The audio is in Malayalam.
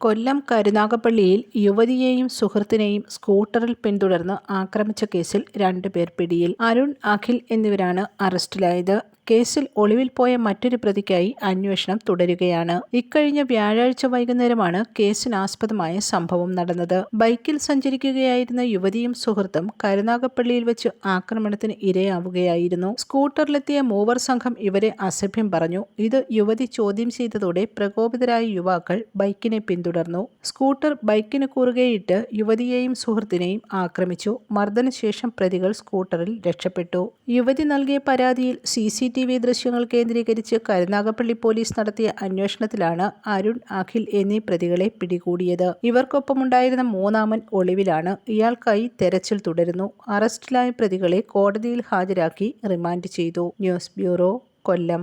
കൊല്ലം കരുനാഗപ്പള്ളിയിൽ യുവതിയെയും സുഹൃത്തിനെയും സ്കൂട്ടറിൽ പിന്തുടർന്ന് ആക്രമിച്ച കേസിൽ രണ്ടുപേർ പിടിയിൽ. അരുൺ, അഖിൽ എന്നിവരാണ് അറസ്റ്റിലായത്. കേസിൽ ഒളിവിൽ പോയ മറ്റൊരു പ്രതിക്കായി അന്വേഷണം തുടരുകയാണ്. ഇക്കഴിഞ്ഞ വ്യാഴാഴ്ച വൈകുന്നേരമാണ് കേസിനാസ്പദമായ സംഭവം നടന്നത്. ബൈക്കിൽ സഞ്ചരിക്കുകയായിരുന്ന യുവതിയും സുഹൃത്തും കരുനാഗപ്പള്ളിയിൽ വെച്ച് ആക്രമണത്തിന് ഇരയാവുകയായിരുന്നു. സ്കൂട്ടറിലെത്തിയ മൂവർ സംഘം ഇവരെ അസഭ്യം പറഞ്ഞു. ഇത് യുവതി ചോദ്യം ചെയ്തതോടെ പ്രകോപിതരായ യുവാക്കൾ ബൈക്കിനെ പിന്തുടർന്നു. സ്കൂട്ടർ ബൈക്കിന് കൂറുകയിട്ട് യുവതിയെയും സുഹൃത്തിനെയും ആക്രമിച്ചു. മർദ്ദനശേഷം പ്രതികൾ സ്കൂട്ടറിൽ രക്ഷപ്പെട്ടു. യുവതി നൽകിയ പരാതിയിൽ സിസി ടിവി ദൃശ്യങ്ങൾ കേന്ദ്രീകരിച്ച് കരുനാഗപ്പള്ളി പോലീസ് നടത്തിയ അന്വേഷണത്തിലാണ് അരുൺ, അഖിൽ എന്നീ പ്രതികളെ പിടികൂടിയത്. ഇവർക്കൊപ്പമുണ്ടായിരുന്ന മൂന്നാമൻ ഒളിവിലാണ്. ഇയാൾക്കായി തെരച്ചിൽ തുടരുന്നു. അറസ്റ്റിലായ പ്രതികളെ കോടതിയിൽ ഹാജരാക്കി റിമാൻഡ് ചെയ്തു. News bureau, Kollam